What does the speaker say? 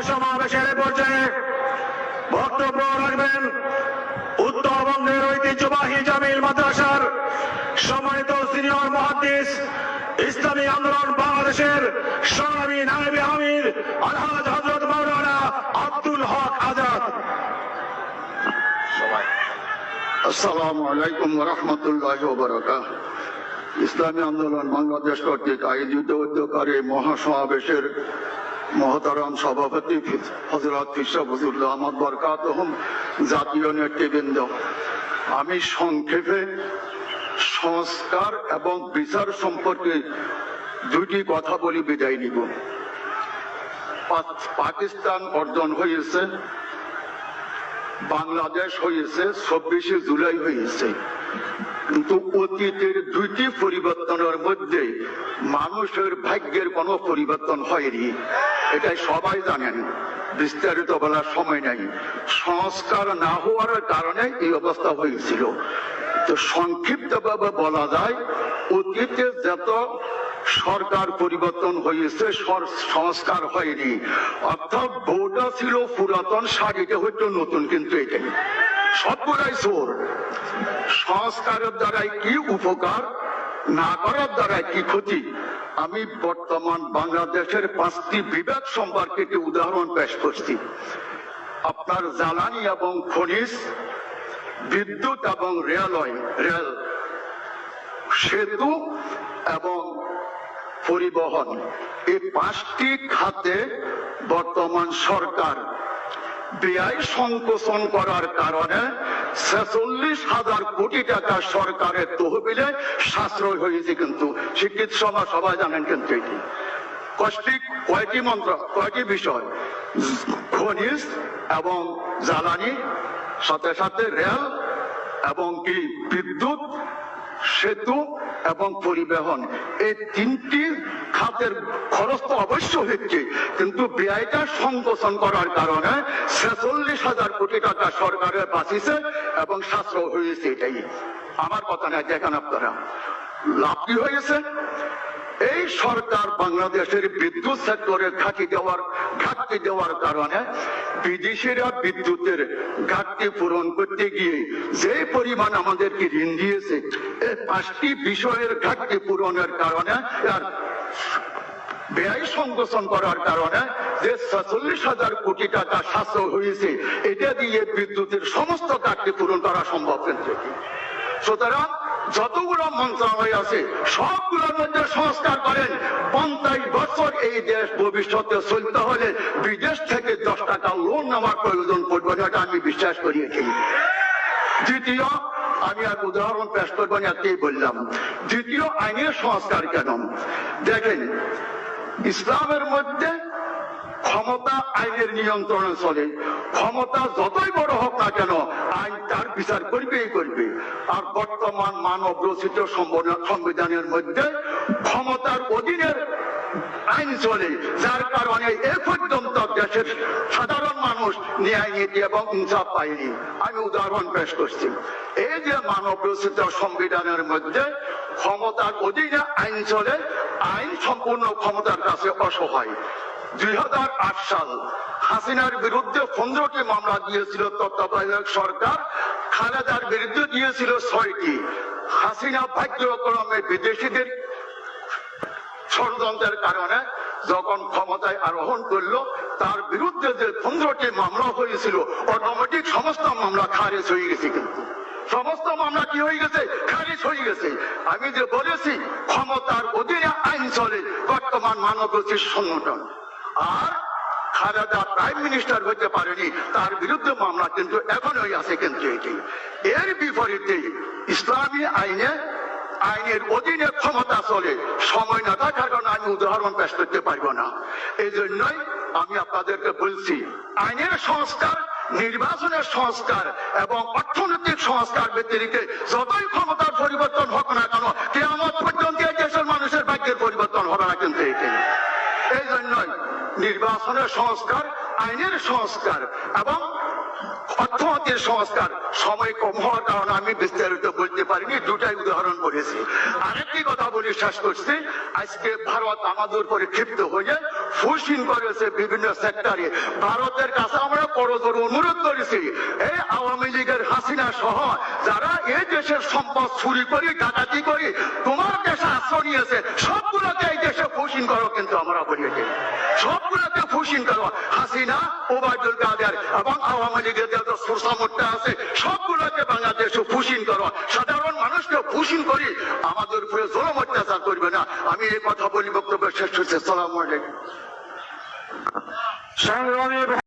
মহাসমাবেশের পর্যায়ে বক্তব্য রাখবেন উত্তরবঙ্গের ঐতিহ্যবাহী জামিল মাদ্রাসার সম্মানিত সিনিয়র মহাদিস ইসলামী আন্দোলন বাংলাদেশের সংগ্রামী নায়েবে আমির আলহাজ হজরত মাওলানা আব্দুল হক আজাদ। আসসালামু আলাইকুম রহমতুল্লাহ বরকাত ইসলামী আন্দোলন বাংলাদেশ কর্তৃক আয়োজিত উদ্যোগকারী মহাসমাবেশের মহতারাম সভাপতি হজরত ফিসা আহমদ বরকাত জাতীয় নেতৃবৃন্দ। আমি সংক্ষেপে সংস্কার এবং বিচার সম্পর্কে দুটি কথা বলি, বিদায় নিব। পাকিস্তান অর্জন হয়েছে বাংলাদেশ হয়েছে চব্বিশে জুলাই হয়েছে কিন্তু অতীতের দুইটি পরিবর্তনের মধ্যে মানুষের ভাগ্যের কোনো পরিবর্তন হয়নি। এটাই সবাই জানেন। বিস্তারিত বলার সময় নাই। সংস্কার না হওয়ার কারণে এই অবস্থা হয়েছিল। তো সংক্ষিপ্তভাবে বলা যায়, অতীতে যত সরকার পরিবর্তন হয়েছে সংস্কার হয়নি। অর্থাৎ বউটা ছিল পুরাতন, শাড়িটা হইতো নতুন, কিন্তু এটাই। সবগুলাই চোর। সংস্কারের দ্বারাই কি উপকার? না করার দ্বারাই কি ক্ষতি। আমি বর্তমান বাংলাদেশের পাঁচটি বিভাগ সম্পর্কে একটি উদাহরণ পেশ করছি। আপনার জ্বালানি এবং খনিজ, বিদ্যুৎ এবং রেলওয়ে, রেল, সেতু এবং পরিবহন। এই পাঁচটি খাতে বর্তমান সরকার ব্যয় সংকোচন করার কারণে ছেচল্লিশ হাজার কোটি টাকা সরকারের তহবিলে সাশ্রয় হয়েছে কিন্তু শিক্ষিত সভা সবাই জানেন কিন্তু এটি। কষ্টি কয়টি মন্ত্র, কয়টি বিষয়? খনিজ এবং জ্বালানি, সাথে সাথে রেল এবং কি বিদ্যুৎ, সেতু এবং পরিবহন। এই তিনটি খাতের খরচ তো অবশ্য হচ্ছে, কিন্তু ব্যয়টা সংকোচন করার কারণে ছেচল্লিশ হাজার কোটি টাকা সরকারের বাঁচিছে এবং সাশ্রয় হয়েছে এটাই। আমার কথা না, দেখেন আপনারা লাভ কি হয়েছে। এই সরকার বাংলাদেশের বিদ্যুৎ সেক্টরে ঘাটি দেওয়ার, ঘাটতি দেওয়ার কারণে বিদেশিরা বিদ্যুতের ঘাটতি পূরণ করতে গিয়ে যে পরিমাণ আমাদেরকে ঋণ দিয়েছে পাঁচটি বিষয়ের ঘাটতি পূরণের কারণে আর সংকোচন করার কারণে যে হাজার কোটি টাকা হয়েছে, এটা দিয়ে বিদ্যুতের সমস্ত ঘাটতি পূরণ করা সম্ভব কিন্তু সুতরাং যতগুলো মন্ত্রণালয় আছে সবগুলোর মধ্যে সংস্কার করেন, পঞ্চাশ বছর এই দেশ ভবিষ্যতে চলতে হলে বিদেশ থেকে দশ টাকা লোন নেওয়ার প্রয়োজন পড়বে, এটা আমি বিশ্বাস করিয়েছি। দ্বিতীয় আমি এক উদাহরণ পেশ করব একটাই বললাম? দ্বিতীয় আইনের সংস্কার কেন? দেখেন, ইসলামের মধ্যে ক্ষমতা আইনের নিয়ন্ত্রণে চলে। ক্ষমতা যতই বড় হোক না কেন, আইন তার বিচার করবেই করবে। আর বর্তমান মানব রচিত সংবিধানের মধ্যে ক্ষমতার অধীনের আইন চলে, যার কারণে এ পর্যন্ত দেশের সাধারণ মানুষ ন্যায় নীতি এবং ইনসাফ পায়নি। আমি উদাহরণ পেশ করছি। এই যে মানব রচিত সংবিধানের মধ্যে ক্ষমতার অধীনে আইন চলে, আইন সম্পূর্ণ ক্ষমতার কাছে অসহায়। দুই হাজার আট সাল হাসিনার বিরুদ্ধে পনেরোটি মামলা দিয়েছিল তত্ত্বাবধায়ক সরকার, খালেদার বিরুদ্ধে দিয়েছিল ছয়টি। হাসিনা ভাগ্যক্রমে বিদেশিদের ষড়যন্ত্রের কারণে যখন ক্ষমতায় আরোহণ করল, তার বিরুদ্ধে যে পনেরোটি মামলা হয়েছিল অটোমেটিক সমস্ত মামলা খারিজ হয়ে গেছে কিন্তু। সমস্ত মামলা কি হয়ে গেছে? খারিজ হয়ে গেছে। আমি যে বলেছি, ক্ষমতার অধীনে আইন চলে, বর্তমান মানব সংগঠন। আর খালেদা প্রাইম মিনিস্টার হতে পারেনি, তার বিরুদ্ধে মামলা কিন্তু এখনোই আছে কিন্তু এটি। এর বিপরীতে ইসলামী আইনে আইনের অধীনে ক্ষমতা চলে, সময় না থাকার কারণে আমি উদাহরণ পেশ করতে পারব না। এই জন্যই আমি আপনাদেরকে বলছি, আইনের সংস্কার, নির্বাচনের সংস্কার এবং অর্থনৈতিক সংস্কার ব্যতিরিক্ত যতই ক্ষমতার পরিবর্তন হোক না কেন কেমন পর্যন্ত এই দেশের মানুষের ভাগ্যের পরিবর্তন হবে না কিন্তু এই জন্যই নির্বাচনের সংস্কার, আইনের সংস্কার এবং অর্থনৈতিক সংস্কার সময় কম হওয়ার কারণে আমি বিস্তারিত বলতে পারিনি, দুটাই উদাহরণ বলেছি। আরেকটি কথা বলে, শেষ করছি। আজকে ভারত আমাদের উপরে ক্ষিপ্ত হয়ে ফুসিন করেছে বিভিন্ন সেক্টরে। ভারতের কাছে আমরা করজোর অনুরোধ করেছি, এই আওয়ামী লীগের হাসিনা সহ যারা এই দেশের সম্পদ চুরি করি, ডাকাতি করি, তোমার দেশে আশ্রয় নিয়েছে, সবগুলোকে এই দেশে ফুসিন করো কিন্তু আমরা বলিয়েছি সবগুলোকে ফুসিন করো, হাসিনা, ওবায়দুল কাদের এবং আওয়ামী লীগের যত সুরসামর্থ আছে ফুসিন করো সাধারণ মানুষকে খুশিন করি আমাদের উপরে জলম অত্যাচার করবে না। আমি এই কথা বলি বক্তব্য শেষ হচ্ছে। সালাম আলাইকুম।